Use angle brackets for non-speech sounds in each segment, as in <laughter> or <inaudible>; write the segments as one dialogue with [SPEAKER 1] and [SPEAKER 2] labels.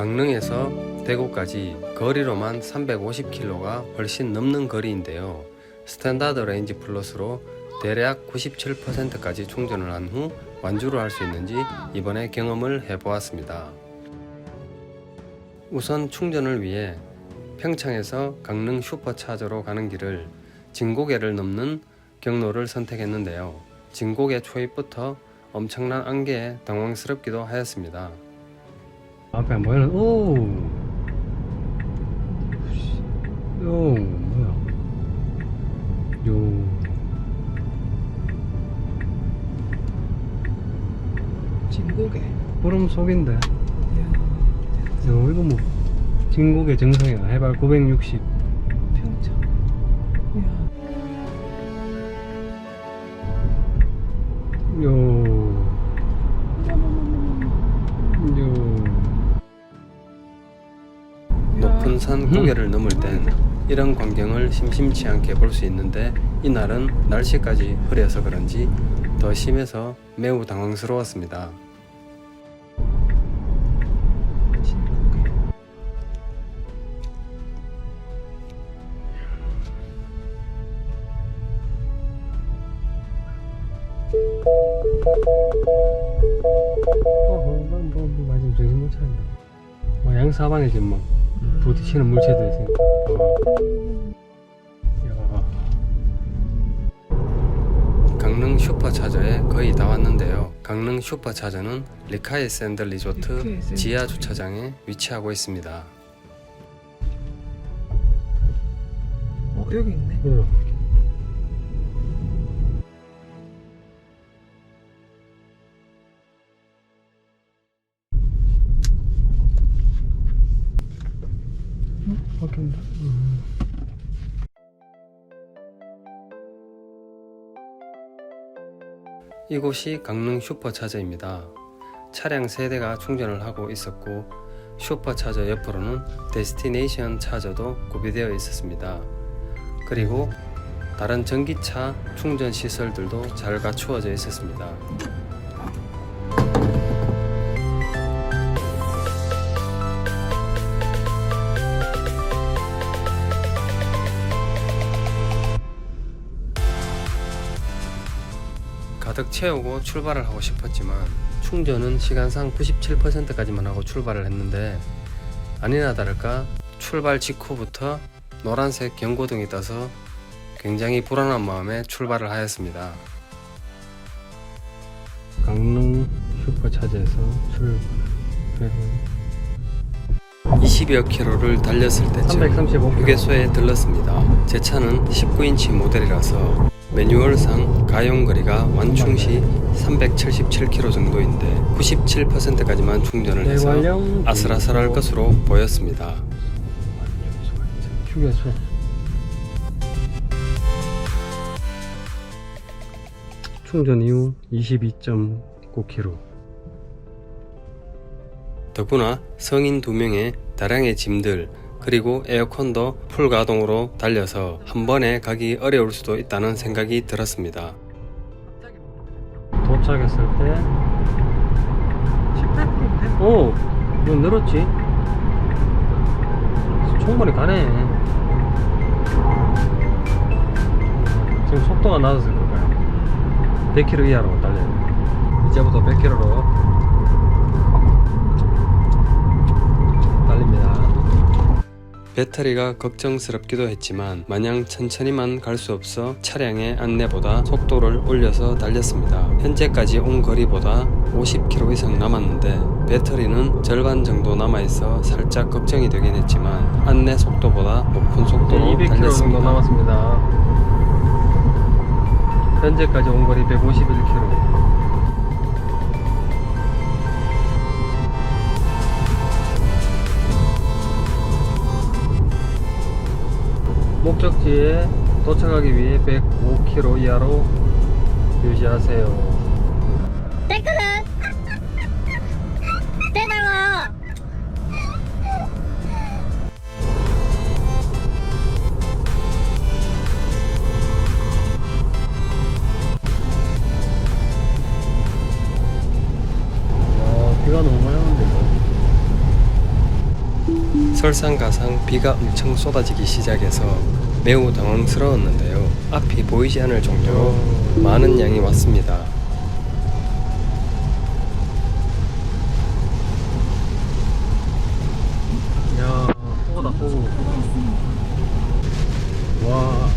[SPEAKER 1] 강릉에서 대구까지 거리로만 350km가 훨씬 넘는 거리인데요. 스탠다드 레인지 플러스로 대략 97%까지 충전을 한 후 완주를 할 수 있는지 이번에 경험을 해보았습니다. 우선 충전을 위해 평창에서 강릉 슈퍼차저로 가는 길을 진고개를 넘는 경로를 선택했는데요. 진고개 초입부터 엄청난 안개에 당황스럽기도 하였습니다. 앞에 안 보이는 오, 요 뭐야, 요
[SPEAKER 2] 진고개.
[SPEAKER 1] 구름 속인데. 요 이거 뭐 진고개 정상이야. 해발 960. 고개를 넘을 땐 이런 광경을 심심치 않게 볼 수 있는데 이날은 날씨까지 흐려서 그런지 더 심해서 매우 당황스러웠습니다. 뭐, 뭐, 뭐, 맞으면 정신 못 차린다. 뭐, 양사방에 지금 막 부딪히는 물체도 있으니까. 야. 강릉 슈퍼차저에 거의 다 왔는데요. 강릉 슈퍼차저는 리카이 샌드 리조트. 지하 주차장에 위치하고 있습니다.
[SPEAKER 2] 어 여기 있네.
[SPEAKER 1] 응. 이곳이 강릉 슈퍼차저입니다. 차량 세대가 충전을 하고 있었고 슈퍼차저 옆으로는 데스티네이션 차저도 구비되어 있었습니다. 그리고 다른 전기차 충전 시설들도 잘 갖추어져 있었습니다. 가득 채우고 출발을 하고 싶었지만 충전은 시간상 97%까지만 하고 출발을 했는데 아니나 다를까 출발 직후부터 노란색 경고등이 떠서 굉장히 불안한 마음에 출발을 하였습니다. 강릉 슈퍼차저에서 출발 20여 킬로를 달렸을 때쯤 휴게소에 들렀습니다. 제 차는 19인치 모델이라서 매뉴얼상 가용거리가 완충 시 377km 정도인데 97%까지만 충전을 해서 아슬아슬할 것으로 보였습니다. 휴게소 충전 이후 22.9km 더구나 성인 두 명의 다량의 짐들 그리고 에어컨도 풀 가동으로 달려서 한 번에 가기 어려울 수도 있다는 생각이 들었습니다. 도착했을 때
[SPEAKER 2] 18분인데.
[SPEAKER 1] 오! 뭐 늘었지? 충분히 가네. 지금 속도가 낮았을 거예요. 100km 이하로 달려요. 이제부터 100km로 배터리가 걱정스럽기도 했지만 마냥 천천히만 갈 수 없어 차량의 안내보다 속도를 올려서 달렸습니다. 현재까지 온 거리보다 50km 이상 남았는데 배터리는 절반 정도 남아있어 살짝 걱정이 되긴 했지만 안내 속도보다 높은 속도로 200km 달렸습니다. 정도 남았습니다. 현재까지 온 거리 151km. 목적지에 도착하기 위해 105km 이하로 유지하세요.
[SPEAKER 3] 설상가상 비가 엄청 쏟아지기 시작해서 매우 당황스러웠는데요. 앞이 보이지 않을 정도로 많은 양이 왔습니다. 야, 호다 호. 와.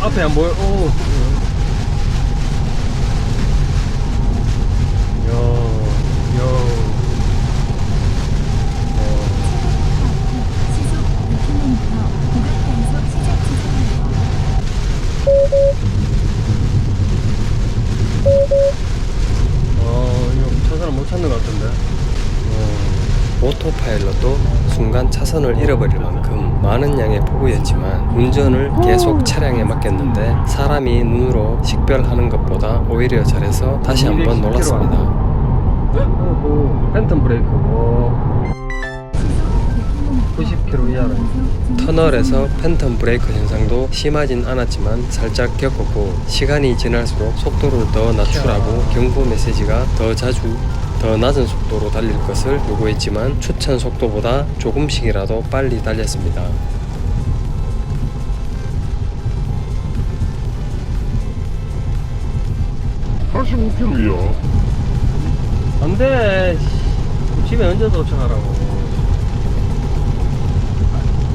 [SPEAKER 3] 앞에 안 보여? 오. 오토파일럿도 순간 차선을 잃어버릴 만큼 많은 양의 폭우였지만 운전을 계속 차량에 맡겼는데 사람이 눈으로 식별하는 것보다 오히려 잘해서 다시 한번 놀랐습니다. 오, 팬텀 브레이크. 오. 90km 이하로. 터널에서 팬텀 브레이크 현상도 심하진 않았지만 살짝 겪었고 시간이 지날수록 속도를 더 낮추라고 경고 메시지가 더 자주 더 낮은 속도로 달릴 것을 요구했지만 추천 속도보다 조금씩이라도 빨리 달렸습니다. 안돼. 집에 언제 도착하라고.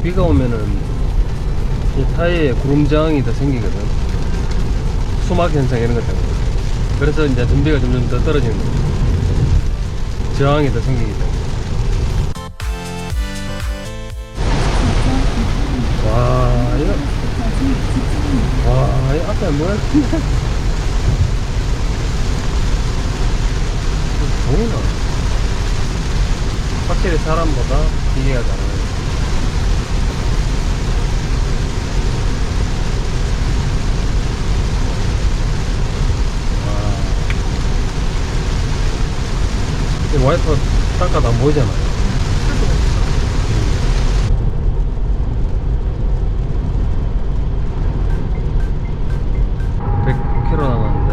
[SPEAKER 3] 비가 오면은 이 타이어에 구름 저항이 더 생기거든. 수막 현상 이런 것 때문에. 그래서 이제 전비가 점점 더 떨어지는 거지 저항이 더 생기기 때문에. 와 이거. 와 이거 앞에 뭐야 보이나 확실히 사람보다 기계가 잘하네 와. 이 와이퍼 닦아도 안 보이잖아요. 음. 100km 남았는데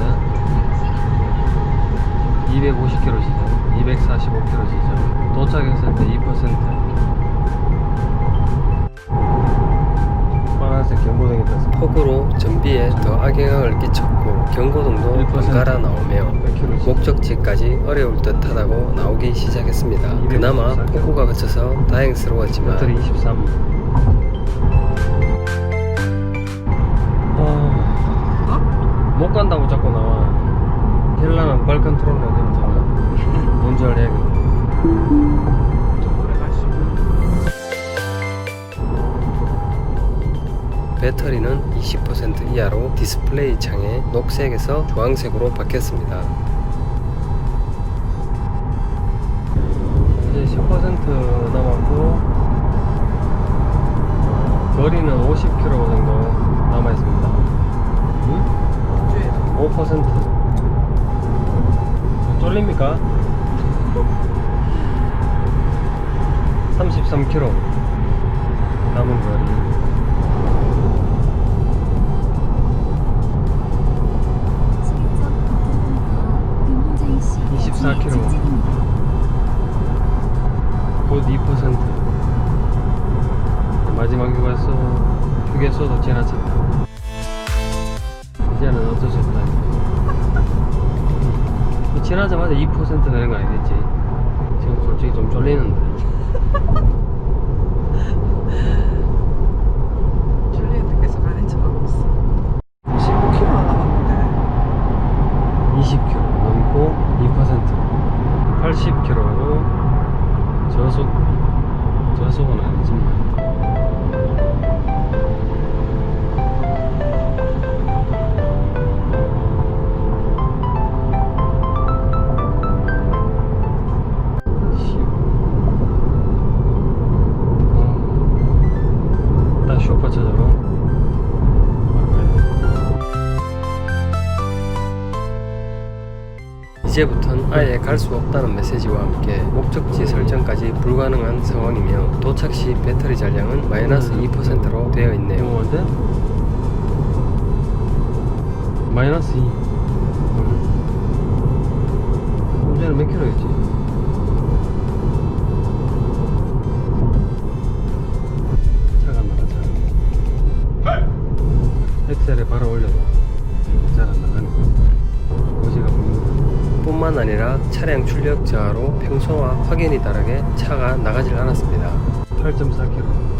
[SPEAKER 3] 250km 지점, 245km 지점 도착했을 때 2% 파란색 경고등이 떴어 폭우로 전비에 더 악영향을 끼쳤고 경고등도
[SPEAKER 2] 1%
[SPEAKER 3] 번갈아 나오며
[SPEAKER 2] 100km 지점.
[SPEAKER 3] 목적지까지 어려울 듯 하다고 나오기 시작했습니다. 그나마
[SPEAKER 2] 254
[SPEAKER 3] 폭우가 그쳐서 다행스러웠지만
[SPEAKER 2] 배터리 23.
[SPEAKER 3] 아, 못 간다고 자꾸 나와. 헬라는 발 컨트롤 어디부터 뭔지 알야겠다 배터리는 20% 이하로 디스플레이 창에 녹색에서 주황색으로 바뀌었습니다. 이제 10% 남았고 어, 거리는 50km 정도 남아 있습니다. 응? 5% 쫄립니까? 33km 남은 거리.
[SPEAKER 4] 금문제이
[SPEAKER 3] 씨24 킬로.
[SPEAKER 4] 직진입니다.
[SPEAKER 3] 곧2% 마지막 휴게소 휴게소도 지나쳤다 이제는 어쩔 수 없다 지나자마자 2% 되는 거 아니겠지 지금 솔직히 좀 쫄리는데 <laughs>
[SPEAKER 2] 줄리엣 계속 아는 척하고 있어. 15km 남았는데.
[SPEAKER 3] 20km 넘고 2% 80km로 저속 저속은 아니지만 이제부턴 아예 갈 수 없다는 메시지와 함께 목적지 설정까지 불가능한 상황이며 도착 시 배터리 잔량은 마이너스 음. 2%로 되어 있네요. 뭔데? 마이너스 2. 문제는 몇 킬로였지?
[SPEAKER 1] 엑셀에 바로 올려봐. 잘안 나가는 뿐만 아니라 차량 출력 저하로 평소와 확연히 다르게 차가 나가질 않았습니다. 8.4km.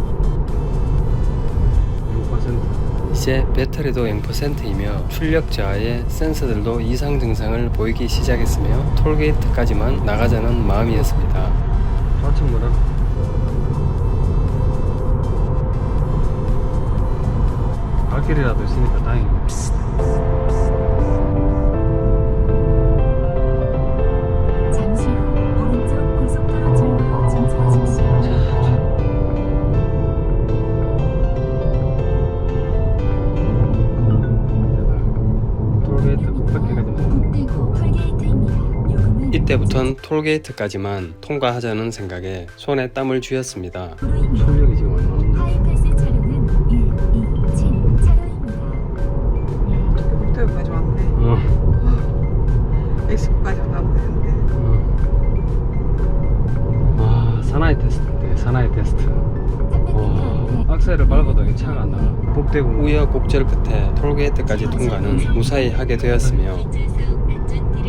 [SPEAKER 1] 0%. 이제 배터리도 0%이며 출력 저하에 센서들도 이상 증상을 보이기 시작했으며 톨게이트까지만 나가자는 마음이었습니다. 좌측 뭐라? 발길이라도 있으니까 다행이네. 부턴 톨게이트까지만 통과하자는 생각에 손에 땀을 쥐었습니다. 출력이 지금 안 나오는데
[SPEAKER 4] 하이패스 차로는 1, 2, 7 차로입니다.
[SPEAKER 2] 어떻게 목태우까지 왔네.
[SPEAKER 1] 어,
[SPEAKER 2] 엑스포까지 가면 되는데.
[SPEAKER 1] 어. 아 사나이 테스트인데 사나이 테스트
[SPEAKER 4] 300m
[SPEAKER 1] 와, 악셀을 밟아도 이 차가 안 나가 북대구 우여 곡절 끝에 톨게이트까지 통과는 무사히 하게 되었으며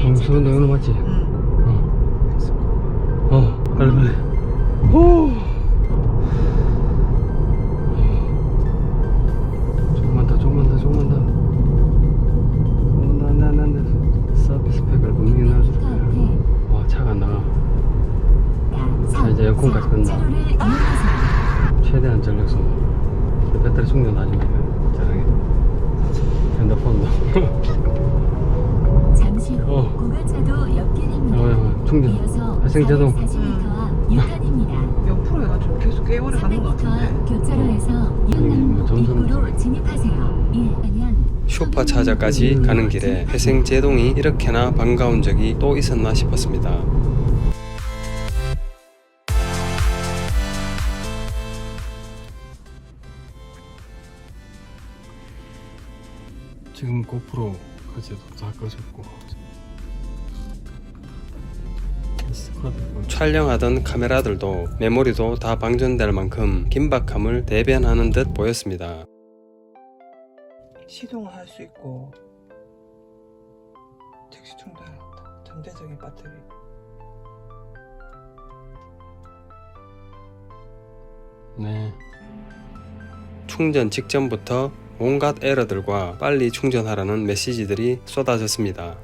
[SPEAKER 1] 동수 너 오늘 맞지?
[SPEAKER 2] 응.
[SPEAKER 1] 어. 어 빨리 빨리 오 조금만 더 조금만 더 조금만 더 나나나나 서비스 팩을 분명히
[SPEAKER 4] 200m
[SPEAKER 1] 넣어줄
[SPEAKER 4] 앞에
[SPEAKER 1] 거야 와 차가 안 나가 자, 이제 에어컨까지 끈다. 최대한 전력 소모 배터리 충전하지 마요 잘하게 핸드폰도
[SPEAKER 4] 잠시 후
[SPEAKER 1] 어.
[SPEAKER 4] 고가차도 옆길입니다.
[SPEAKER 1] 어, 어, 충전
[SPEAKER 4] 이어서
[SPEAKER 1] 발생 자동
[SPEAKER 4] 40m와 유턴입니다.
[SPEAKER 2] 옆으로 해가지고 계속 꽤 오래 가는 것
[SPEAKER 4] 300m
[SPEAKER 2] 같은데.
[SPEAKER 4] 앞 교차로에서
[SPEAKER 1] 뭐
[SPEAKER 4] 이은남로
[SPEAKER 1] 점점
[SPEAKER 4] 입구로 진입하세요. 1 하면
[SPEAKER 1] 슈퍼차저까지 가는 길에 회생 제동이 이렇게나 반가운 적이 또 있었나 싶었습니다 지금 고프로 어제도 다 꺼졌고 촬영하던 카메라들도 메모리도 다 방전될 만큼 긴박함을 대변하는 듯 보였습니다.
[SPEAKER 2] 시동을 할수 있고 즉시 충전한다. 전대적인 배터리.
[SPEAKER 1] 네. 충전 직전부터 온갖 에러들과 빨리 충전하라는 메시지들이 쏟아졌습니다.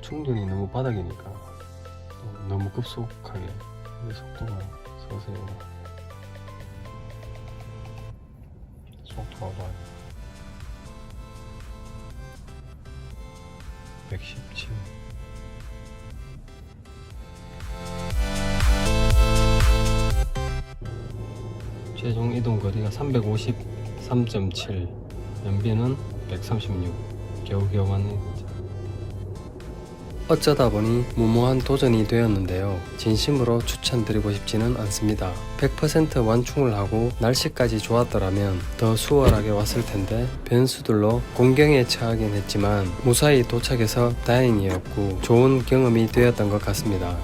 [SPEAKER 1] 충전이 너무 바닥이니까 또 너무 급속하게 내 속도가 올라. 속도가 봐요. 117. 최종 이동 거리가 353.7 연비는 136 겨우겨우 왔네 어쩌다 보니 무모한 도전이 되었는데요. 진심으로 추천드리고 싶지는 않습니다. 100% 완충을 하고 날씨까지 좋았더라면 더 수월하게 왔을 텐데 변수들로 공경에 처하긴 했지만 무사히 도착해서 다행이었고 좋은 경험이 되었던 것 같습니다